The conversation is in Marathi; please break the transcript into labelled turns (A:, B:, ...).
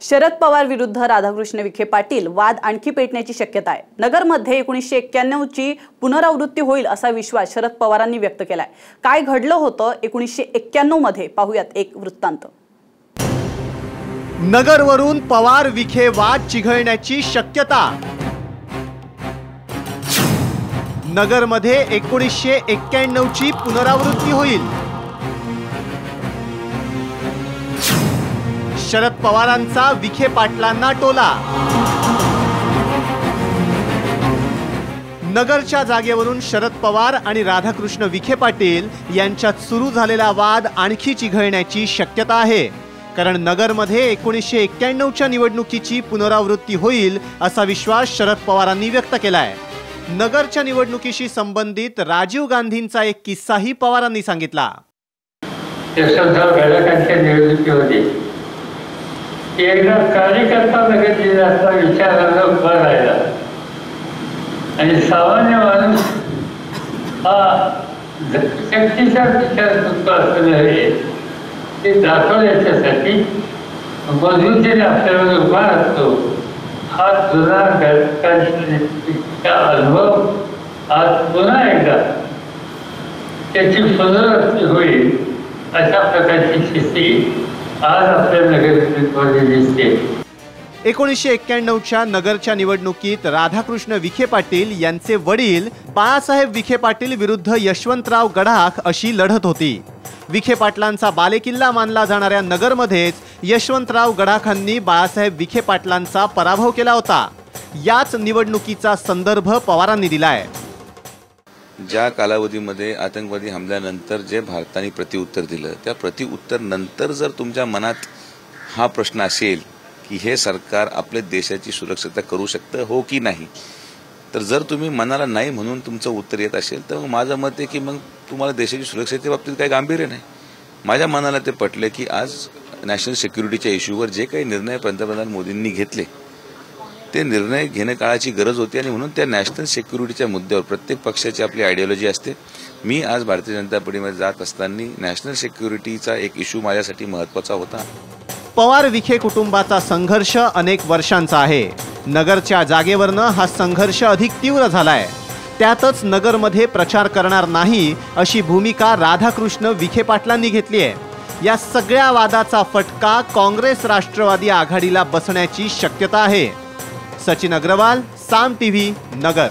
A: शरद पवार विरुद्ध राधाकृष्ण विखे पाटील वाद आणखी पेटण्याची शक्यता आहे. नगरमध्ये एकोणीसशे एक्क्याण्णवची पुनरावृत्ती होईल असा विश्वास शरद पवारांनी व्यक्त केलाय. काय घडलं होतं? एकोणीसशे एक्क्याण्णवमध्ये पाहूयात एक वृत्तांत.
B: नगरवरून पवार विखे वाद चिघळण्याची शक्यता. नगरमध्ये एकोणीसशे एक्क्याण्णवची पुनरावृत्ती होईल. शरद पवारांचा विखे पाटलांना टोला. नगरच्या जागेवरून शरद पवार आणि राधाकृष्ण विखे पाटील यांच्यात सुरू झालेला वाद आणखी चिघळण्याची शक्यता आहे. कारण नगरमध्ये एकोणीसशे एक्क्याण्णवच्या निवडणुकीची पुनरावृत्ती होईल असा विश्वास शरद पवारांनी व्यक्त केलाय. नगरच्या निवडणुकीशी संबंधित राजीव गांधींचा एक किस्साही पवारांनी सांगितला.
C: निवडणुकीमध्ये एकदा कार्यकर्ता नगर जिल्ह्याचा विचाराला उभा राहिला. आणि सामान्य माणूस हा शक्तीचा विचार करतो असं हे ते दाखवण्याच्यासाठी मजबूतीने आपल्याला उभा असतो. हा जुना घटकांचा अनुभव आज पुन्हा एकदा त्याची पुनरावृत्ती होईल अशा प्रकारची स्थिती आज आपल्या नगरमध्ये दिसते.
B: एकोणीसशे एक्क्याण्णवच्या नगरच्या निवडणुकीत राधाकृष्ण विखे पाटील यांचे वडील बाळासाहेब विखे पाटील विरुद्ध यशवंतराव गडाख अशी लढत होती. विखे पाटलांचा बालेकिल्ला मानला जाणाऱ्या नगरमध्येच यशवंतराव गडाखांनी बाळासाहेब विखे पाटलांचा पराभव केला होता. याच निवडणुकीचा संदर्भ पवारांनी दिलाय.
D: ज्या कालावधीमध्ये आतंकवादी हमल्यानंतर जे भारताने प्रतिउत्तर दिलं त्या प्रतिउत्तर नंतर जर तुमच्या मनात हा प्रश्न असेल की हे सरकार आपल्या देशाची सुरक्षता करू शकतं हो की नाही? तर जर तुम्ही मनाला नाही म्हणून तुमचं उत्तर येत असेल तर मग माझं मत आहे की मग तुम्हाला देशाची सुरक्षेच्या बाबतीत काही गांभीर्य नाही. माझ्या मनाला ते पटले की आज नॅशनल सिक्युरिटीच्या इश्यूवर जे काही निर्णय पंतप्रधान मोदींनी घेतले ते निर्णय घेणं काळाची गरज होती आणि म्हणून त्या नॅशनल सिक्युरिटीच्या मुद्द्यावर प्रत्येक पक्षाची आपली आयडिओलॉजी असते. मी आज भारतीय जनता पार्टीमध्ये जात असताना नॅशनल सिक्युरिटीचा एक इश्यू माझ्यासाठी महत्त्वाचा होता.
B: पवार विखे कुटुंबाचा संघर्ष अनेक वर्षांचा आहे. नगरच्या जागेवरनं हा संघर्ष अधिक तीव्र झालाय. त्यातच नगरमध्ये प्रचार करणार नाही अशी भूमिका राधाकृष्ण विखे पाटलांनी घेतली आहे. या सगळ्या वादाचा फटका काँग्रेस राष्ट्रवादी आघाडीला बसण्याची शक्यता आहे. सचिन अग्रवाल साम टीव्ही नगर.